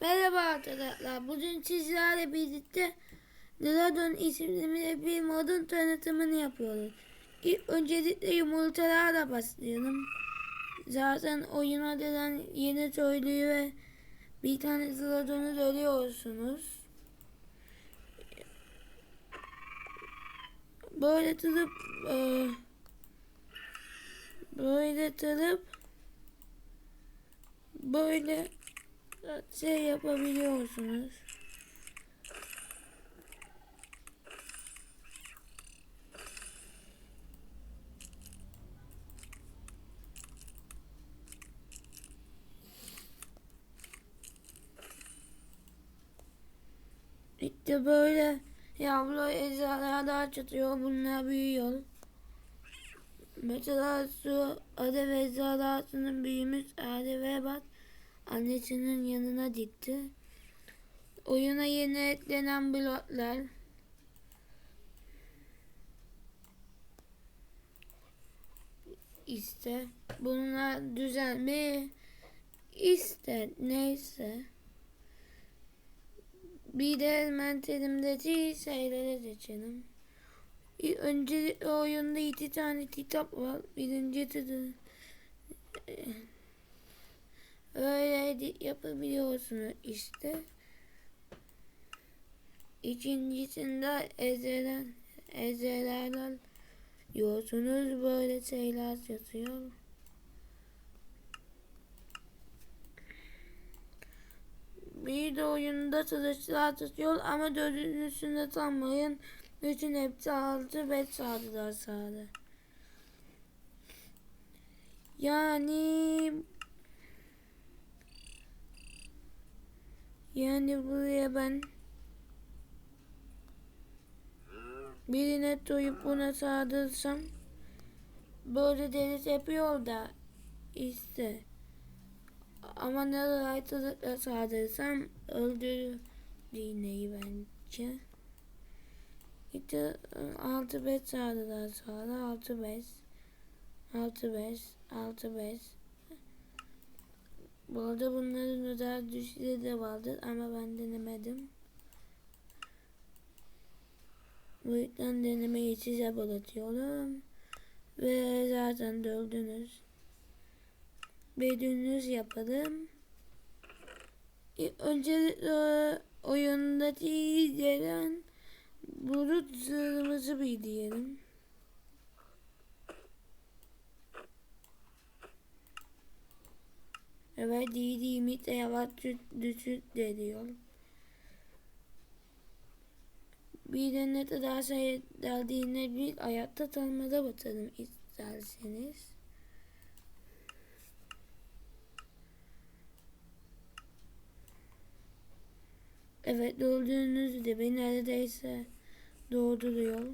Merhaba arkadaşlar. Bugün sizlerle birlikte Dragon isimli bir modun tanıtımını yapıyoruz. İlk öncelikle yumurtalarla başlayalım. Zaten oyuna gelen yeni köylüyü ve bir tane Dragon'u görüyorsunuz. Böyle tutup e, böyle tutup böyle şey yapabiliyorsunuz. İşte böyle yavru ejderhalar çıkıyor. Bunlar büyüyor. Mesela adı ve ejderhasının büyümüş hali ve bak annesinin yanına gitti. Oyuna yeni eklenen bloklar. İşte bunlar düzenli işte neyse. Bir de mentalimdeki şeylere geçelim. İlk Önce oyunda iki tane kitap var. Birincisi de öyle yapabiliyorsunuz işte. İkincisinde ezeler, ezelerler yiyorsunuz böyle şeyler yazıyor. Bir de oyunda çalışlar tutuyor ama dördüncüsünde sanmayın. Bütün hepsi altı ve sağdılar sağdı. Yani yani buraya ben birine doyup buna sardırsam böyle deniz yapıyor da işte ama ne rahatlıkla sardırsam öldürür iğneyi bence. İşte 6 5 sardılar sonra 6 5 6 5 6 5 Bu arada bunların özel düşleri de vardır ama ben denemedim. Bu yüzden denemeyi size bırakıyorum. Ve zaten dördünüz. Bedünüz yapalım. İlk Öncelikle oyundaki gelen bulut zırhımızı bir diyelim. Evet dediğimi de yavaş düşük diyor. Bir de ne kadar derdiğine bir ayakta tanımada bakalım isterseniz. Evet gördüğünüz gibi neredeyse doğduruyor.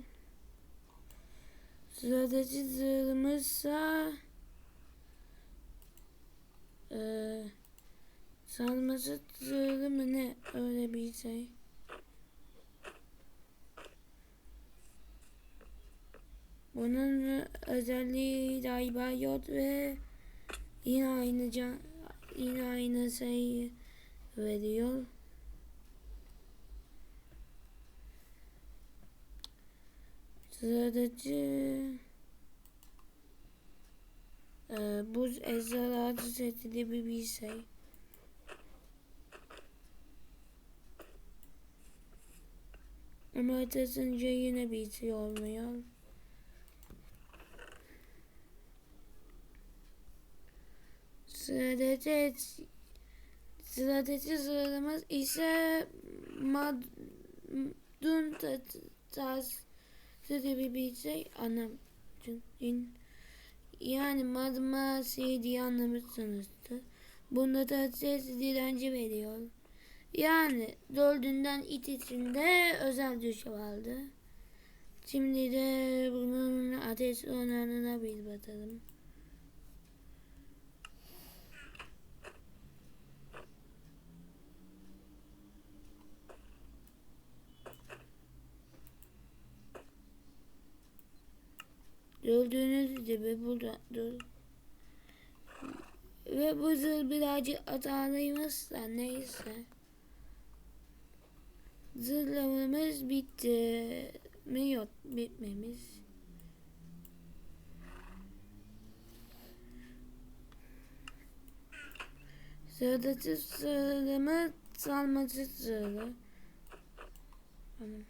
Sıradaki zırhımızsa ee, sarması zırhı mı ne öyle bir şey. Bunun özelliği galiba yok ve yine aynı can, yine aynı şey veriyor. Sıradaki e, buz ejderhası seti gibi bir şey. Ama ötesinde yine şey olmuyor. Sıradaki sıradaki sıramız ise madun tas gibi bir şey anlam yani madma şey diye anlamışsınızdır. Bunda da ses direnci veriyor. Yani dördünden it içinde özel düş vardı. Şimdi de bunun ateş oranına bir bakalım. Gördüğünüz gibi burada dur. Ve bu zırh birazcık hatalıymış da neyse. Zırhlarımız bitti. Mi yok bitmemiş. Sıradaki zırhımı salmacı zırhı. Tamam.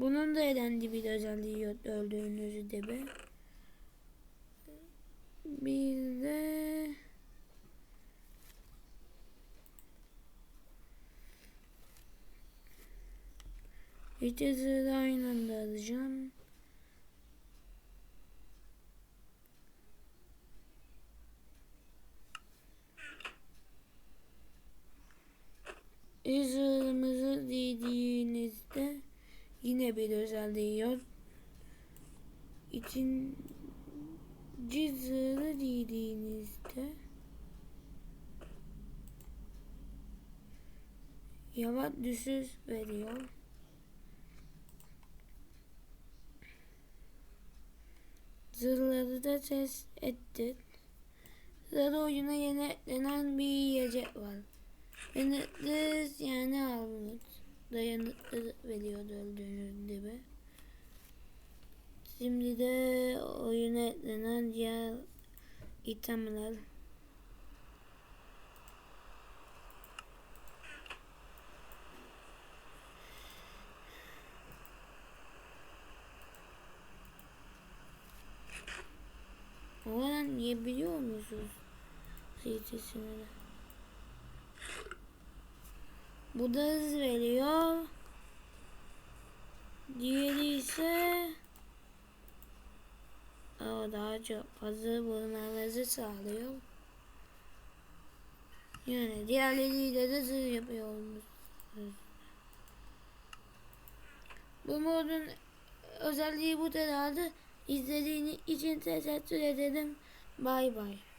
Bunun da elendi bir özelliği yok öldüğünüz gibi. Bir de İki zırhı aynı anda alacağım. Özelliği yok. İkinci zırhı dediğinizde yavaş düşüş veriyor. Zırhları da test ettik. Sırada oyuna yeni eklenen bir yiyecek var. Yanıtlı yani armut. Dayanıklı veriyordu öldüğünüz gibi. Şimdi de oyuna eklenen diğer itemler. Oradan yiyebiliyor musunuz? Zeytisini de. Bu da hız veriyor. Diğeri ise o daha çok hazır bulunmanızı sağlıyor. Yani diğerleriyle de zırh yapıyormuş. Bu modun özelliği bu kadardı. İzlediğiniz için teşekkür ederim. Bay bay.